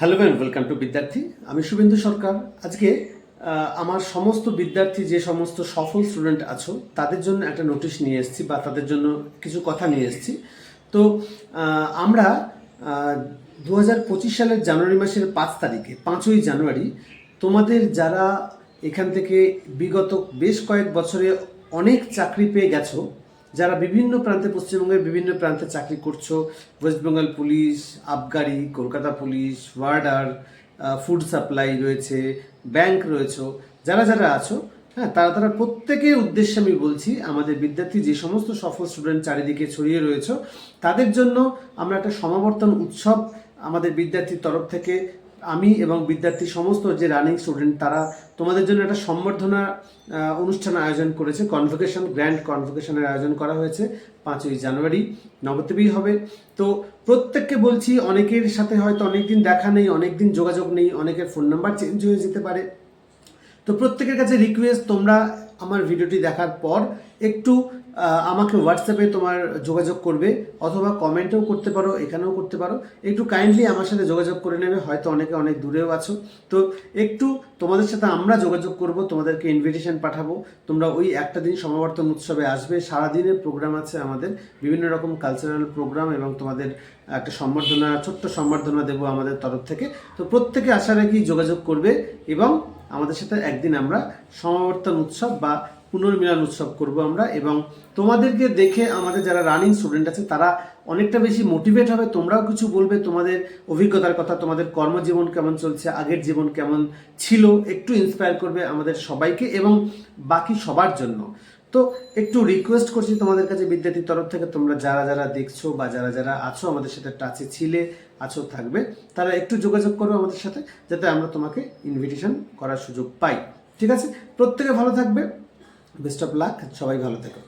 Hello man welcome to বিদ্যার্থী আমি শুভেন্দু সরকার। আজকে আমার সমস্ত বিদ্যার্থী যে সমস্ত সফল স্টুডেন্ট আছো, তাদের জন্য একটা নোটিশ নিয়ে এসেছি বা তাদের জন্য কিছু কথা নিয়ে এসেছি। তো আমরা দু পঁচিশ সালের জানুয়ারি মাসের পাঁচ তারিখে, পাঁচই জানুয়ারি, তোমাদের যারা এখান থেকে বিগত বেশ কয়েক বছরে অনেক চাকরি পেয়ে গেছো যারা বিভিন্ন প্রান্তে, পশ্চিমবঙ্গের বিভিন্ন প্রান্তে চাকরি করছ ওয়েস্ট বেঙ্গল পুলিশ আবগারি Kolkata police warder food supply রয়েছে ব্যাংক রয়েছে, যারা যারা আছো হ্যাঁ তারা তারা প্রত্যেকের উদ্দেশ্যে আমি বলছি, আমাদের বিদ্যার্থী যে সমস্ত সফল স্টুডেন্ট চারিদিকে ছড়িয়ে রয়েছে, তাদের জন্য আমরা একটা সমাবর্তন উৎসব আমাদের বিদ্যার্থীর তরফ থেকে আমি এবং বিদ্যার্থী সমস্ত যে রানিং স্টুডেন্ট তারা তোমাদের জন্য একটা সম্বর্ধনা অনুষ্ঠান আয়োজন করেছে। কনভোকেশন গ্র্যান্ড কনভোকেশনের আয়োজন করা হয়েছে পাঁচই জানুয়ারি। নবদ্বীপেই হবে। তো প্রত্যেককে বলছি, অনেকের সাথে হয়তো অনেকদিন দেখা নেই, অনেকদিন যোগাযোগ নেই, অনেকের ফোন নাম্বার চেঞ্জ হয়ে যেতে পারে। তো প্রত্যেকের কাছে রিকোয়েস্ট তোমরা আমার ভিডিওটি দেখার পর একটু আমাকে হোয়াটসঅ্যাপে তোমার যোগাযোগ করবে, অথবা কমেন্টেও করতে পারো, এখানেও করতে পারো। একটু কাইন্ডলি আমার সাথে যোগাযোগ করে নেবে, হয়তো অনেকে অনেক দূরেও আছো। তো একটু তোমাদের সাথে আমরা যোগাযোগ করব, তোমাদেরকে ইনভিটেশন পাঠাবো। তোমরা ওই একটা দিন সমাবর্তন উৎসবে আসবে। সারাদিনের প্রোগ্রাম আছে আমাদের, বিভিন্ন রকম কালচারাল প্রোগ্রাম এবং তোমাদের একটা সম্বর্ধনা, ছোট্ট সম্বর্ধনা দেবো আমাদের তরফ থেকে। তো প্রত্যেকে আশা রাখি যোগাযোগ করবে এবং আমাদের সাথে একদিন আমরা সমাবর্তন উৎসব বা পুনর্মিলন উৎসব করব আমরা এবং তোমাদেরকে দেখে আমাদের যারা রানিং স্টুডেন্ট আছে, তারা অনেকটা বেশি মোটিভেট হবে। তোমরাও কিছু বলবে তোমাদের অভিজ্ঞতার কথা, তোমাদের কর্মজীবন কেমন চলছে, আগের জীবন কেমন ছিল, একটু ইন্সপায়ার করবে আমাদের সবাইকে এবং বাকি সবার জন্য। তো একটু রিকোয়েস্ট করছি তোমাদের কাছে বিদ্যার্থীর তরফ থেকে, তোমরা যারা যারা দেখছ বা যারা যারা আছো আমাদের সাথে টাচে ছিলে, আছো, থাকবে, তারা একটু যোগাযোগ করবে আমাদের সাথে, যাতে আমরা তোমাকে ইনভিটেশন করার সুযোগ পাই। ঠিক আছে? প্রত্যেকে ভালো থাকবে। বেস্ট অফ লাক সবাই ভালো থেকো।